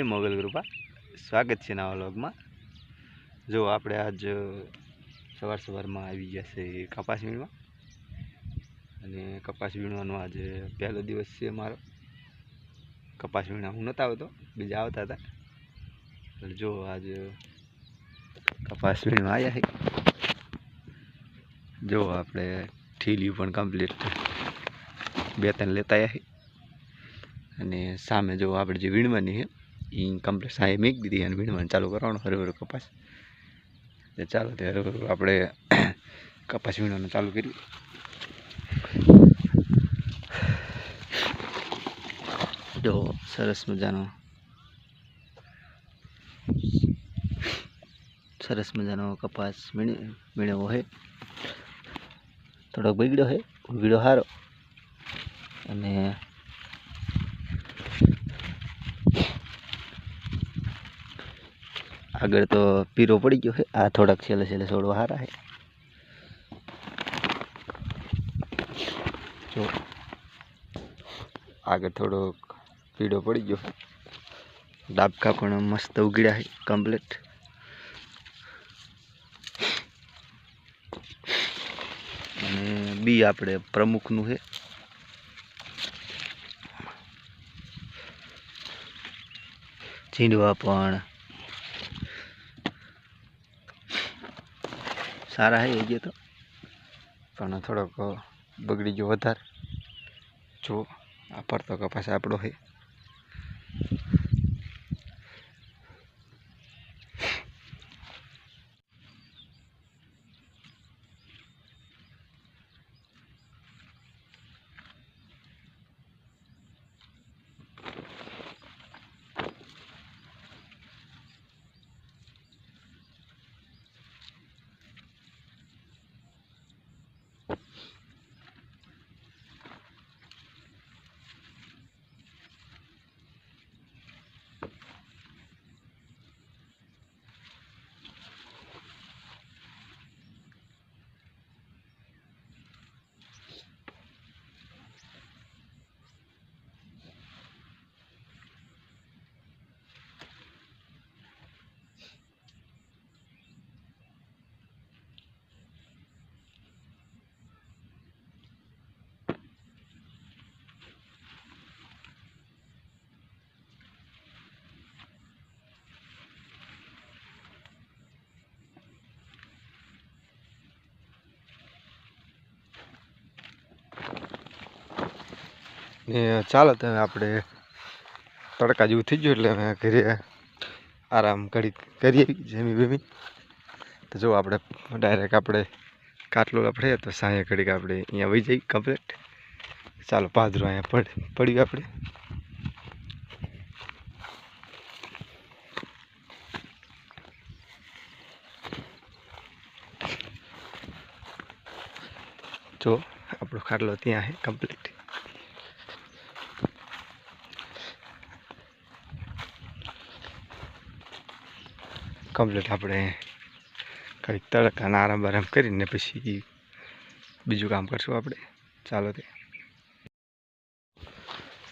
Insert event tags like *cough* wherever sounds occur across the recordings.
જય મોગલ કૃપા. સ્વાગત છે નવા વ્લોગમાં. જો આપણે આજ સવાર સવારમાં આવી ગયા છે કપાસ વીણવા. અને કપાસ વીણવાનો આજે પહેલો દિવસ છે મારો. કપાસ વીણા હું નહોતા આવતો, બીજા આવતા હતા. એટલે જો આજે કપાસ વીણવા આવ્યા છે. જો આપણે ઠીલી પણ કમ્પ્લીટ બે ત્રણ લેતા આવ્યા છે. અને સામે જો આપણે જે વીણવાની છે એ કમ્પ્લીટ સાંજે મેક દીધી અને વીણવાનું ચાલુ કરવાનું હરે કપાસ. એટલે ચાલો તે હરે આપણે *coughs* કપાસ વીણવાનું ચાલુ કર્યું. જો, સરસ મજાનો. સરસ મજાનો કપાસ વીણી, વીણ્યો હોય. થોડોક બગડ્યો હોય બગડ્યો સારો આગળ તો પીરો પડી ગયો છે. આ થોડાક છેલ્લે છેલ્લે છોડવા સારા છે. જો. આગળ થોડોક પીળો પડી ગયો. ડાબકા પણ મસ્ત ઉગડ્યા છે કમ્પ્લીટ અને બી આપણે પ્રમુખનું છે. ચીંડવા પણ સારા હે એ તો. પણ થોડોક બગડી ગયો વધારે. જો, આ પડતો કપાસ આપણો છે ને ચાલો તો આપણે તડકા જેવું થઈ ગયું એટલે અમે ઘરે આરામ કરી કરીએ જમી બમી. તો જો આપણે ડાયરેક્ટ આપણે કાટલો આપણે તો સાંજે ઘડીક આપણે અહીંયા વહી જઈએ કમ્પ્લીટ ચાલો પાદરો અહીંયા પડ પડ્યું આપણે. જો આપણો ખાટલો ત્યાં છે કમ્પ્લીટ કમ્પ્લીટ આપણે કંઈક તડકાના આરામ બારામ કરીને પછી બીજું કામ કરશું આપણે. ચાલો તે.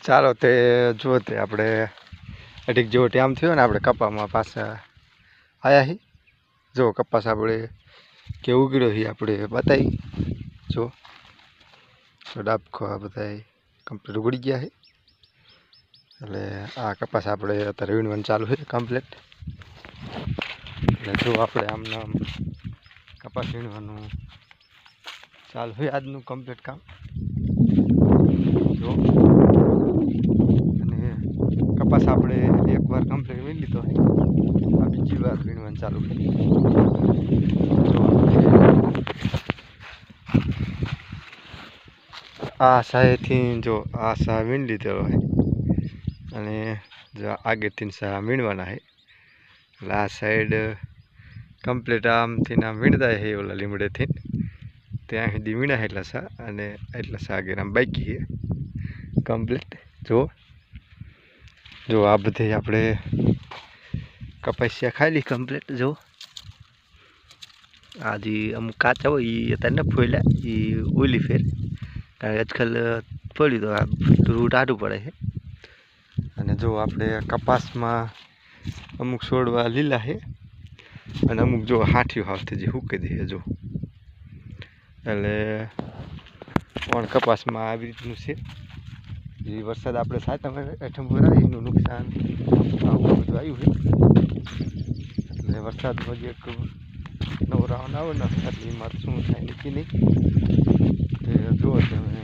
ચાલો તે જો તે આપણે અઢીક જેવો ટાઈમ થયો ને આપણે કપામાં પાછા આવ્યા હી. જો કપાસ આપણે કે ઉગડ્યો હી આપણે બતાવી જો. ડાબખો આ બધા કમ્પ્લીટ ઉગડી ગયા છે એટલે આ કપાસ આપણે અત્યારે વીણવાનું ચાલુ છે કમ્પ્લીટ એટલે જો આપણે આમના આમ કપાસ વીણવાનું ચાલુ હોય આજનું કમ્પ્લીટ કામ. જો. અને કપાસ આપણે એકવાર કમ્પ્લીટ વીણી લીધો હોય. આ બીજી વાર વીણવાનું ચાલુ કરી આ સાહેથી જો આ સા વીણ લીધેલો હોય. અને જો આગળથી સા વીણવાના હોય. એટલે આ સાઈડ કમ્પ્લીટ આમથી આમ વીણતા હે ઓલા લીમડેથી. ત્યાં સુધી વીણા એટલા સા અને એટલા સા આમ બાકી છે કમ્પ્લીટ. જો. જો આ બધે આપણે કપાસિયા ખાલી કમ્પ્લીટ. જો. આ જે અમુક કાચા હોય એ અત્યારે ન ફોલ્યા એ ઓલી ફેર. કારણ કે આજકાલ ફોલ્યું તો આ રૂટ આડું પડે છે અને જો આપણે કપાસમાં અમુક છોડવા લીલા છે અને અમુક જો હાઠિયું હાથથી જે હૂકી દે જો. એટલે પણ કપાસમાં આવી રીતનું છે. જે વરસાદ આપણે સાતમ અઠમ ભરાય એનું નુકસાન આવું બધું આવ્યું એટલે વરસાદમાં જે એક નવો રાઉન્ડ આવે ને, એટલે એમાં શું થાય નક્કી નહીં. તે જુઓ તમે,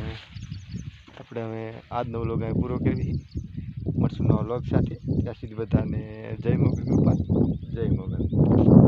આપણે હવે આજનો વ્લોગ અહીં પૂરો કરવી મળશું નવા વ્લોગ સાથે. ત્યાં સુધી બધાને જય મોગલ ગોપાલ જય મોગલ.